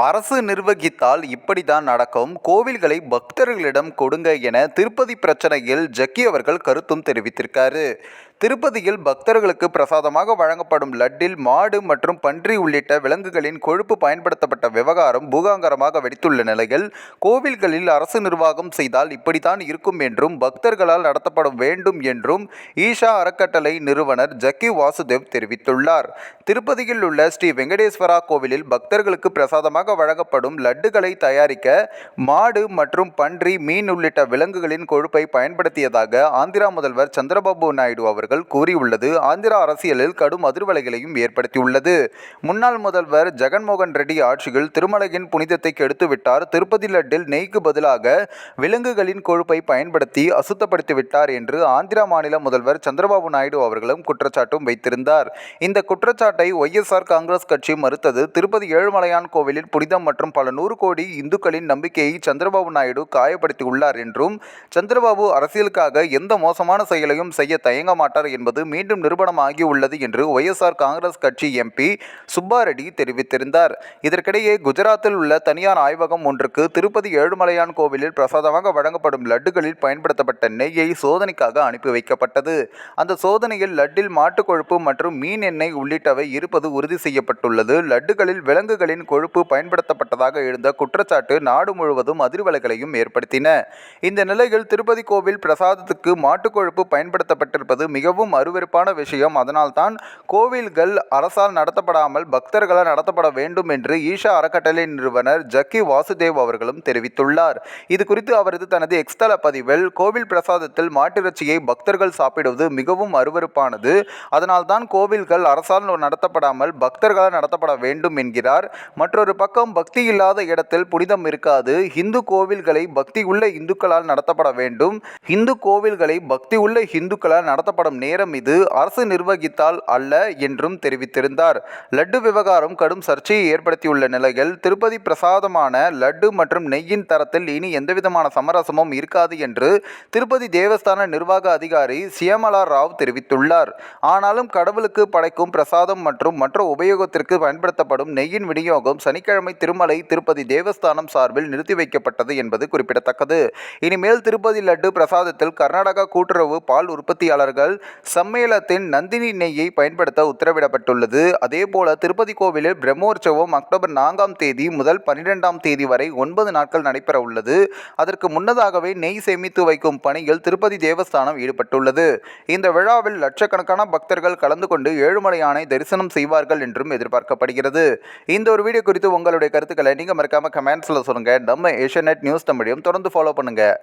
அரசு நிர்வகித்தால் இப்படிதான் நடக்கும். கோவில்களை பக்தர்களிடம் கொடுங்க என திருப்பதி பிரச்சனையில் ஜக்கி அவர்கள் கருத்தும் தெரிவித்திருக்காரு. திருப்பதியில் பக்தர்களுக்கு பிரசாதமாக வழங்கப்படும் லட்டில் மாடு மற்றும் பன்றி உள்ளிட்ட விலங்குகளின் கொழுப்பு பயன்படுத்தப்பட்ட விவகாரம் பூகாங்கரமாக வெடித்துள்ள நிலையில் கோவில்களில் அரசு நிர்வாகம் செய்தால் இப்படித்தான் இருக்கும் என்றும் பக்தர்களால் நடத்தப்பட வேண்டும் என்றும் ஈஷா அறக்கட்டளை நிறுவனர் ஜக்கி வாசுதேவ் தெரிவித்துள்ளார். திருப்பதியில் உள்ள ஸ்ரீ வெங்கடேஸ்வரா கோவிலில் பக்தர்களுக்கு பிரசாதமாக வழங்கப்படும் லட்டுகளை தயாரிக்க மாடு மற்றும் பன்றி மீன் உள்ளிட்ட விலங்குகளின் கொழுப்பை பயன்படுத்தியதாக ஆந்திரா முதல்வர் சந்திரபாபு நாயுடு அவர் அவர்கள் கூறியுள்ளது ஆந்திரா அரசியலில் கடும் அதிர்வலைகளையும் ஏற்படுத்தியுள்ளது. முன்னாள் முதல்வர் ஜெகன்மோகன் ரெட்டி ஆட்சியில் திருமலையின் புனிதத்தை கெடுத்துவிட்டார். திருப்பதி லட்டில் நெய்க்கு பதிலாக விலங்குகளின் கொழுப்பை பயன்படுத்தி அசுத்தப்படுத்திவிட்டார் என்று ஆந்திரா மாநில முதல்வர் சந்திரபாபு நாயுடு அவர்களும் குற்றச்சாட்டும் வைத்திருந்தார். இந்த குற்றச்சாட்டை ஒய்எஸ்ஆர் காங்கிரஸ் கட்சி மறுத்தது. திருப்பதி ஏழுமலையான் கோவிலில் புனிதம் மற்றும் பல நூறு கோடி இந்துக்களின் நம்பிக்கையை சந்திரபாபு நாயுடு காயப்படுத்தியுள்ளார் என்றும் சந்திரபாபு அரசியலுக்காக எந்த மோசமான செயலையும் செய்ய தயங்க மாட்டார் என்பது மீண்டும் நிரூபணமாகியுள்ளது என்று ஒய்எஸ்ஆர் காங்கிரஸ் கட்சி எம்பி சுப்பாரெட்டி தெரிவித்திருந்தார். இதற்கிடையே குஜராத்தில் உள்ள தனியார் ஆய்வகம் ஒன்றுக்கு திருப்பதி ஏழுமலையான் கோவிலில் பிரசாதமாக வழங்கப்படும் லட்டுகளில் பயன்படுத்தப்பட்ட நெய்யை சோதனைக்காக அனுப்பி வைக்கப்பட்டது. அந்த சோதனையில் லட்டில் மாட்டுக் கொழுப்பு மற்றும் மீன் எண்ணெய் உள்ளிட்டவை இருப்பது உறுதி செய்யப்பட்டுள்ளது. லட்டுகளில் விலங்குகளின் கொழுப்பு பயன்படுத்தப்பட்டதாக எழுந்த குற்றச்சாட்டு நாடு முழுவதும் அதிர்வலைகளையும் ஏற்படுத்தின. இந்த நிலையில் திருப்பதி கோவில் பிரசாதத்துக்கு மாட்டுக் கொழுப்பு பயன்படுத்தப்பட்டிருப்பது மிகவும் அருவருப்பான விஷயம். அதனால்தான் கோவில்கள் அரசால் நடத்தப்படாமல் பக்தர்களால் நடத்தப்பட வேண்டும் என்று ஈஷா அறக்கட்டளை நிறுவனர் ஜக்கி வாசுதேவ் அவர்களும் தெரிவித்துள்ளார். இது குறித்து அவரது தனது எக்ஸ்தல பதிவில் கோவில் பிரசாதத்தில் மாட்டிறைச்சியை பக்தர்கள் சாப்பிடுவது மிகவும் அருவருப்பானது. அதனால்தான் கோவில்கள் அரசால் நடத்தப்படாமல் பக்தர்களால் நடத்தப்பட வேண்டும் என்கிறார். மற்றொரு பக்கம் பக்தி இல்லாத இடத்தில் புனிதம் இருக்காது. இந்து கோவில்களை பக்தி உள்ள இந்துக்களால் நடத்தப்பட வேண்டும். இந்து கோவில்களை பக்தி உள்ள இந்துக்களால் நடத்தப்படும் நேரம் இது. அரசு நிர்வகித்தால் அல்ல என்றும் தெரிவித்திருந்தார். லட்டு விவகாரம் கடும் சர்ச்சையை ஏற்படுத்தியுள்ள நிலையில் திருப்பதி பிரசாதமான லட்டு மற்றும் நெய்யின் தரத்தில் இனி எந்தவிதமான சமரசமும் இருக்காது என்று திருப்பதி தேவஸ்தான நிர்வாக அதிகாரி சியமலா ராவ் தெரிவித்துள்ளார். ஆனாலும் கடவுளுக்கு படைக்கும் பிரசாதம் மற்றும் மற்ற உபயோகத்திற்கு பயன்படுத்தப்படும் நெய்யின் விநியோகம் சனிக்கிழமை திருமலை திருப்பதி தேவஸ்தானம் சார்பில் நிறுத்தி வைக்கப்பட்டது என்பது குறிப்பிடத்தக்கது. இனிமேல் திருப்பதி லட்டு பிரசாதத்தில் கர்நாடகா கூட்டுறவு பால் உற்பத்தியாளர்கள் சம்மேளத்தின் நந்தினி நெய்யை பயன்படுத்த உத்தரவிடப்பட்டுள்ளது. அதேபோல திருப்பதி கோவிலில் பிரம்மோற்சவம் அக்டோபர் நான்காம் தேதி முதல் பன்னிரெண்டாம் தேதி வரை ஒன்பது நாட்கள் நடைபெற உள்ளது. அதற்கு முன்னதாகவே நெய் சேமித்து வைக்கும் பணியில் திருப்பதி தேவஸ்தானம் ஈடுபட்டுள்ளது. இந்த விழாவில் லட்சக்கணக்கான பக்தர்கள் கலந்து கொண்டு ஏழுமலையானை தரிசனம் செய்வார்கள் என்றும் எதிர்பார்க்கப்படுகிறது. இந்த ஒரு வீடியோ குறித்து உங்களுடைய கருத்துக்களை நீங்கள் மறக்காம கமெண்ட்ஸில் சொல்லுங்கள் நம்ம ஏஷியநெட் நியூஸ் தமிழையும் தொடர்ந்து ஃபாலோ பண்ணுங்கள்